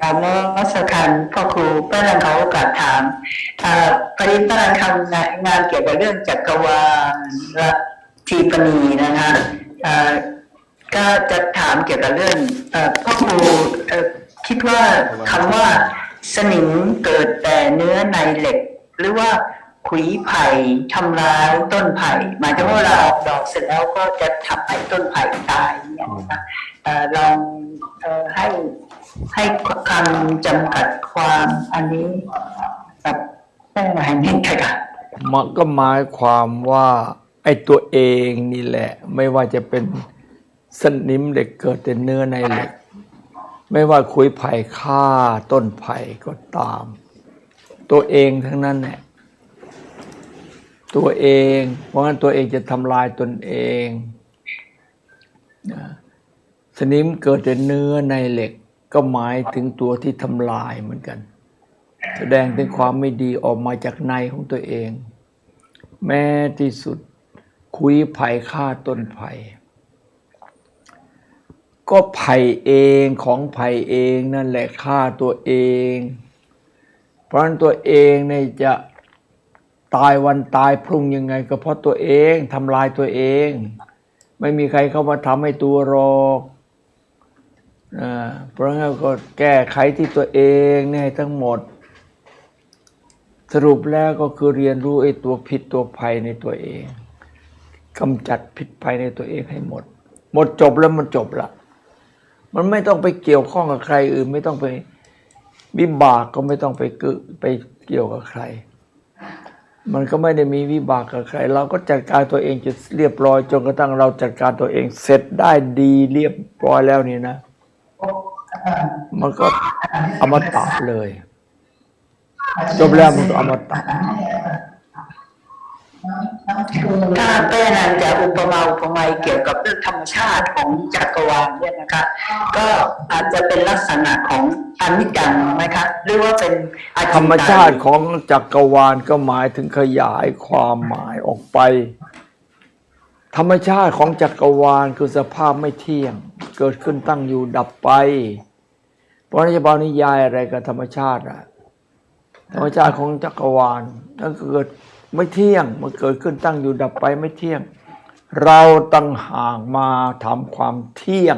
กรารนมัสการพ่อครูป้านังเขาโอกาสถามปริพอดีป้านังทำงานเกี่ยวกับเรื่องจักรวาลและทีปณีนะคะก็จะถามเกี่ยวกับเรื่องพ่อครูคิดว่าคำว่าสนิมเกิดแต่เนื้อในเหล็ก หรือว่า ขุยไผ่ทำร้ายต้นไผ่หมายถึงว่าเราออกดอกเสร็จแล้วก็จะทำให้ต้นไผ่ตายเนี่ยนะคะเอ่อลองอให้ให้คำจำกัดความอันนี้แบบได้ไหมายนิดค่ะมันก็หมายความว่าไอ้ตัวเองนี่แหละ ไม่ว่าจะเป็นสนิมเหล็กเกิดแต่เนื้อในเหล็ก ไม่ว่าคุยไผ่ฆ่าต้นไผ่ก็ตาม ตัวเองทั้งนั้นแหละ ตัวเอง เพราะงั้นตัวเองจะทำลายตนเองนะสนิมเกิดแต่เนื้อในเหล็กก็หมายถึงตัวที่ทำลายเหมือนกัน แสดงถึงความไม่ดีออกมาจากในของตัวเอง แม้ที่สุดคุยไผ่ฆ่าต้นไผ่ก็ไผ่เองของไผ่เองนั่นแหละฆ่าตัวเอง เพราะนั้นตัวเองเนี่ยจะ ตายวันตายพรุ่งยังไง ก็เพราะตัวเองทำลายตัวเอง ไม่มีใครเข้ามาทำให้ตัวหรอกเพราะงั้นก็แก้ไขที่ตัวเองเนี่ยทั้งหมด สรุปแล้วก็คือเรียนรู้ไอ้ตัวผิดตัวภัยในตัวเองกำจัดผิดภัยในตัวเองให้หมด หมดจบแล้วมันจบละมันไม่ต้องไปเกี่ยวข้องกับใครอื่น ไม่ต้องไปวิบากก็ไม่ต้องไปกึไปเกี่ยวกับใคร มันก็ไม่ได้มีวิบากกับใคร เราก็จัดการตัวเองจนเรียบร้อย จนกระทั่งเราจัดการตัวเองเสร็จได้ดีเรียบร้อยแล้วนี่นะ มันก็อมตะเลย จบแล้วมันก็อมตะถ้าเป้นันจะอุปมาอุปไมยเกี่ยวกับเรื่องธรรมชาติของจักรวาลเนี่ยนะคะ ก็อาจจะเป็นลักษณะของ นิจจังไหมคะหรือว่าเป็นอจินไตยธรรมชาติของจักรวาลก็หมายถึงขยายความหมายออกไป ธรรมชาติของจักรวาลคือสภาพไม่เที่ยง เกิดขึ้นตั้งอยู่ดับไป เพราะนัจะบอกนิยายอะไรกับธรรมชาติอะธรรมชาติของจักรวาลถ้าเกิดไม่เที่ยง มันเกิดขึ้นตั้งอยู่ดับไปไม่เที่ยง เราตั้งห่างมาทำความเที่ยง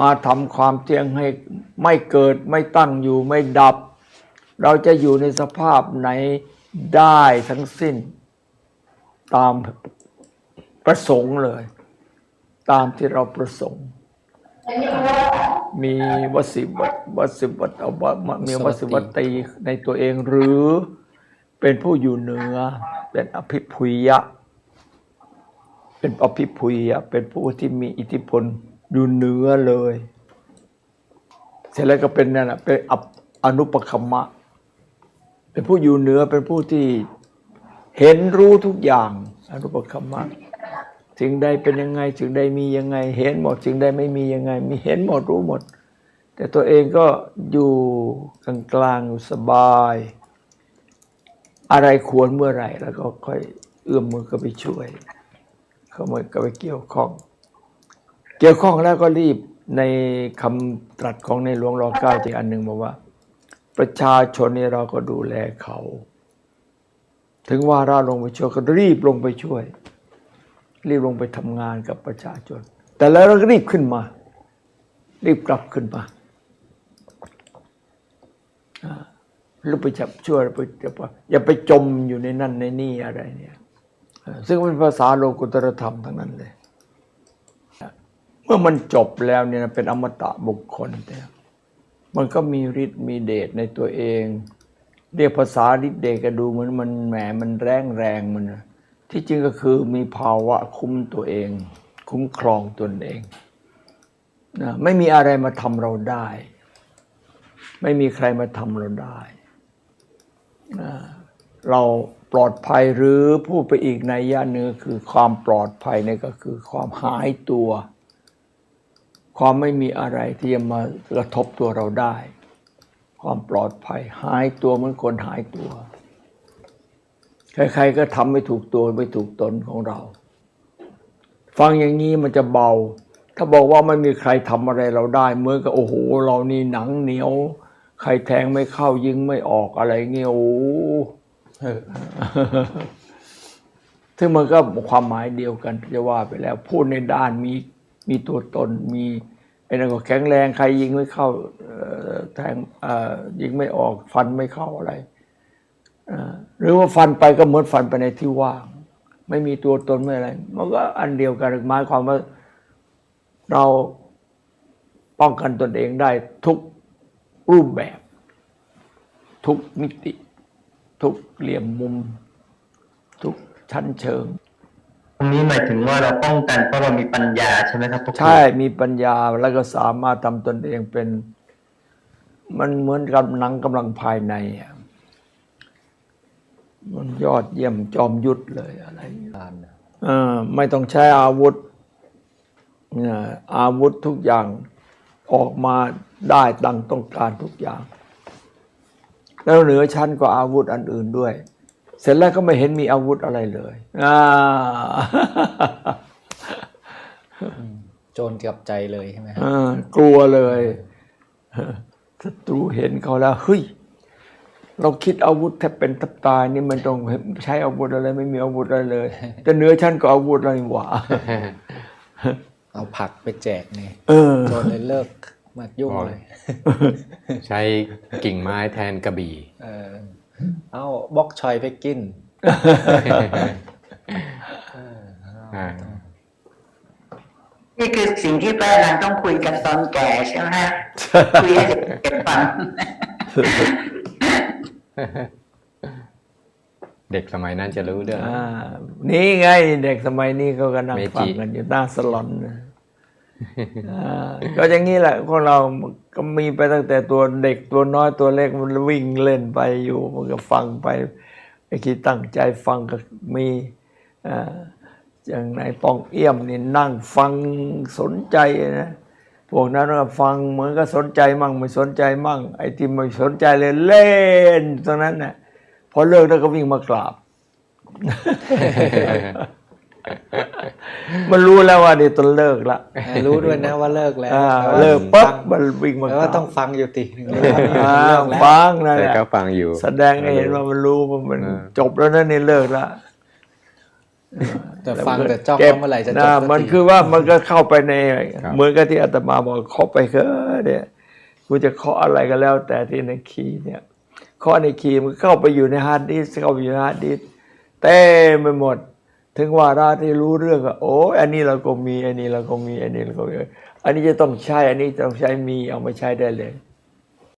มาทำความเที่ยงให้ไม่เกิดไม่ตั้งอยู่ไม่ดับ เราจะอยู่ในสภาพไหนได้ทั้งสิ้น ตามประสงค์เลย ตามที่เราประสงค์ มีวสิวัตวสิวัตเอาวะมีวสิวัตตีในตัวเองหรือเป็นผู้อยู่เหนือ เป็นอภิพุยะ เป็นอภิพุยะ เป็นผู้ที่มีอิทธิพล อยู่เนื้อเลย เสร็จแล้วก็เป็นนั่นแหละเป็นอัปอนุปคัมมะ เป็นผู้อยู่เหนือเป็นผู้ที่เห็นรู้ทุกอย่าง อนุปคัมมะสิ่งใดเป็นยังไงสิ่งใดมียังไง เห็นหมดสิ่งใดไม่มียังไง มีเห็นหมดรู้หมด แต่ตัวเองก็อยู่กลางๆอยู่สบาย อะไรควรเมื่อไหร่ แล้วก็ค่อยเอื้อมมือก็ไปช่วยเข้ามือก็ไปเกี่ยวข้อง เกี่ยวข้องแล้วก็รีบในคำตรัสของในหลวงรอเก้าที่อันหนึ่งบอกว่า ประชาชนนี่เราก็ดูแลเขา ถึงว่าเราลงไปช่วยก็รีบลงไปช่วย รีบลงไปทำงานกับประชาชน แต่แล้วเราก็รีบขึ้นมา รีบกลับขึ้นมาอ่ารีบไปจับช่วยไปอย่าไปอย่าไปจมอยู่ในนั่นในนี่อะไรเนี่ยเออซึ่งเป็นภาษาโลกุตรธรรมทั้งนั้นเลยเมื่อมันจบแล้วเนี่ยเป็นอมตะบุคคลเนี่มันก็มีฤทธิ์มีเดชในตัวเอง เรียกภาษาฤทธิ์เดชก็ดูเหมือนมันแหมมันแรงแรงมันนที่จริงก็คือมีภาวะคุ้มตัวเอง คุ้มครองตนเองนะไม่มีอะไรมาทำเราได้ ไม่มีใครมาทำเราได้นะเราปลอดภัยหรือพูดไปอีกในยะหนึ่งคือความปลอดภัยนี่ก็คือความหายตัว ความไม่มีอะไรที่จะมากระทบตัวเราได้ ความปลอดภัย หายตัวเหมือนคนหายตัว ใครๆก็ทำไม่ถูกตัวไม่ถูกตนของเรา ฟังอย่างนี้มันจะเบา ถ้าบอกว่าไม่มีใครทำอะไรเราได้เมื่อกับโอ้โห เรานี่หนังเหนียว ใครแทงไม่เข้ายิงไม่ออกอะไรเงี้ยโอ้หเออซึ่งมันก็ความหมายเดียวกันจะว่าไปแล้ว พูดในด้านมี มีตัวตนมีไอ้นั่นก็แข็งแรงใครยิงไม่เข้าแทงยิงไม่ออกฟันไม่เข้าอะไรหรือว่าฟันไปก็เหมือนฟันไปในที่ว่าง ไม่มีตัวตนไม่อะไร มันก็อันเดียวกันหมายความว่าเราป้องกันตนเองได้ทุกรูปแบบ ทุกมิติ ทุกเหลี่ยมมุม ทุกชั้นเชิง รงนี้หมายถึงว่าเราป้องกันเพราะเรามีปัญญาใช่ไหมครับพวกคุณใช่มีปัญญาแล้วก็สามารถทำตนเองเป็น มันเหมือนกับหนังกำลังภายในมันยอดเยี่ยมจอมยุทธเลยอะไรอย่างเงี้ยอ่านะออไม่ต้องใช้อาวุธอาวุธทุกอย่างออกมาได้ดังต้องการทุกอย่าง แล้วเหนือชั้นก็อาวุธอันอื่นด้วย เสร็จแล้วก็ไม่เห็นมีอาวุธอะไรเลยอ่าโจรกับใจเลยใช่ไหมครับเออกลัวเลยศัตรูเห็นเขาแล้วเฮ้ยเราคิดอาวุธแทบเป็นแทับตายนี่มันต้องใช้อาวุธอะไรไม่มีอาวุธอะไรเลย แต่เหนือชั้นก็อาวุธอะไรหว่าเอาผักไปแจกไงเออโจรเลยเลิกมายุ่งเลย ใช้กิ่งไม้แทนกระบี่ เออเอาบล็อกชอยไปกินอ่านี่คือสิ่งที่พระนางต้องคุยกันตอนแก่ใช่ไหมคุยให้เด็กๆฟังเด็กสมัยนั้นจะรู้เรื่องอ่านี่ไง เด็กสมัยนี้เขาก็นั่งเมจิฟังกันอยู่หน้าสลอนนะอ่า ก็อย่างนี้แหละพวกเราก็มีไปตั้งแต่ตัวเด็กตัวน้อยตัวเล็กมันวิ่งเล่นไปอยู่ มันก็ฟังไปไอ้ที่ตั้งใจฟังก็มีอย่างนายปองเอี่ยมนี่นั่งฟังสนใจนะพวกนั้นก็ฟังเหมือนก็สนใจมั่งไม่สนใจมั่ง ไอ้ที่ไม่สนใจเลยเล่นตรงนั้นน่ะพอเลิกแล้วก็วิ่งมากราบ มันรู้แล้วว่าเดี๋ยวต้องเลิกละเออรู้ด้วยนะว่าเลิกแล้วอ่าแต่ว่าเลิกปั๊บฟังมันวิ่งมาแต่กว่าราบต้องฟังอยู่ติถึงรู้อ่าว่าเลิกแล้วฟังนั่นแต่แหละก็ฟังอยู่ แสดงให้เห็นว่ามันรู้ว่ามันเออจบแล้วนั่นนี่เลิกละแต่ฟังแต่จ้องก็บว่าเมื่อไหร่จะจบนะสักมันทีคือว่ามันก็เข้าไปในครับเหมือนกับที่อาตมาบอกเคาะไปเถอะเนี่ยกูจะเคาะอะไรก็แล้ว แต่ที่ในคีย์เนี่ยเคาะในคีย์มันเข้าไปอยู่ในฮาร์ดดิสก์เข้าไปอยู่ในฮาร์ดดิสก์เต็มไปหมด ถึงวาระที่รู้เรื่องก็โอ้อันนี้เราก็มี อันนี้เราก็มี อันนี้เราก็มีอันนี้จะต้องใช้ อันนี้ต้องใช้มีเอามาใช้ได้เลย